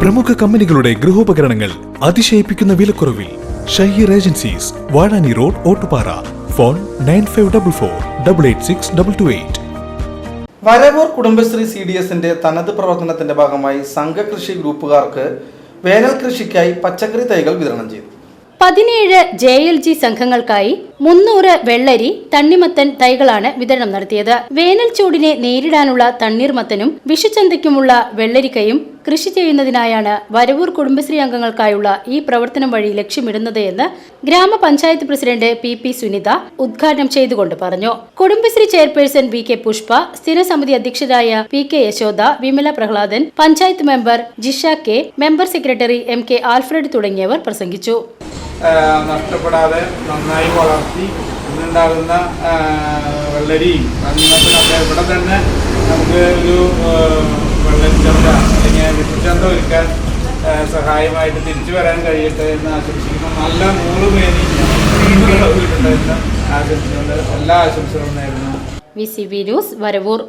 പ്രമുഖ കമ്പനികളുടെ ഗൃഹോപകരണങ്ങൾ അതിശയിപ്പിക്കുന്ന വിലക്കുറവിൽ Shaheer agencies Vazhani road Ottupara. Phone nine five double four double eight six double two eight. Varavoor Kudumbashree C D എസിന്റെ തനത് പ്രവർത്തനത്തിന്റെ ഭാഗമായി സംഘകൃഷി ഗ്രൂപ്പുകാർക്ക് വേനൽ കൃഷിക്കായി പച്ചക്കറി തൈകൾ വിതരണം ചെയ്തു. പതിനേഴ് ജെ എൽ ജി സംഘങ്ങൾക്കായി മുന്നൂറ് വെള്ളരി തണ്ണിമത്തൻ തൈകളാണ് വിതരണം നടത്തിയത്. വേനൽ ചൂടിനെ നേരിടാനുള്ള തണ്ണീർമത്തനും വിഷുചന്തയ്ക്കുമുള്ള വെള്ളരിക്കയും കൃഷി ചെയ്യുന്നതിനായാണ് വരവൂർ കുടുംബശ്രീ അംഗങ്ങൾക്കായുള്ള ഈ പ്രവർത്തനം വഴി ലക്ഷ്യമിടുന്നത് എന്ന് ഗ്രാമപഞ്ചായത്ത് പ്രസിഡന്റ് പി പി സുനിത ഉദ്ഘാടനം ചെയ്തുകൊണ്ട് പറഞ്ഞു. Kudumbashree chairperson V K Pushpa സ്ഥിരസമിതി അധ്യക്ഷരായ P K Yashoda Vimala Prahladan panchayat member Jisha K member secretary M K Alfred തുടങ്ങിയവർ പ്രസംഗിച്ചു. നഷ്ടപ്പെടാതെ നന്നായി വളർത്തി ഇന്നുണ്ടാകുന്ന വെള്ളരി വെള്ളരിയും. തണ്ണിമത്തനൊക്കെ ഇവിടെ തന്നെ നമുക്ക് ഒരു വെള്ളരിച്ചന്ത അല്ലെങ്കിൽ വിഷുചന്ത ഒരുക്കാൻ സഹായമായിട്ട് തിരിച്ചു വരാൻ കഴിയട്ടെ എന്ന് ആശംസിക്കുന്നു. നല്ല നൂറ് പേര് വീടുകളുണ്ട് ആശംസിച്ചുകൊണ്ട് എല്ലാ ആശംസകളും നേരുന്നു. V C B news Varavoor.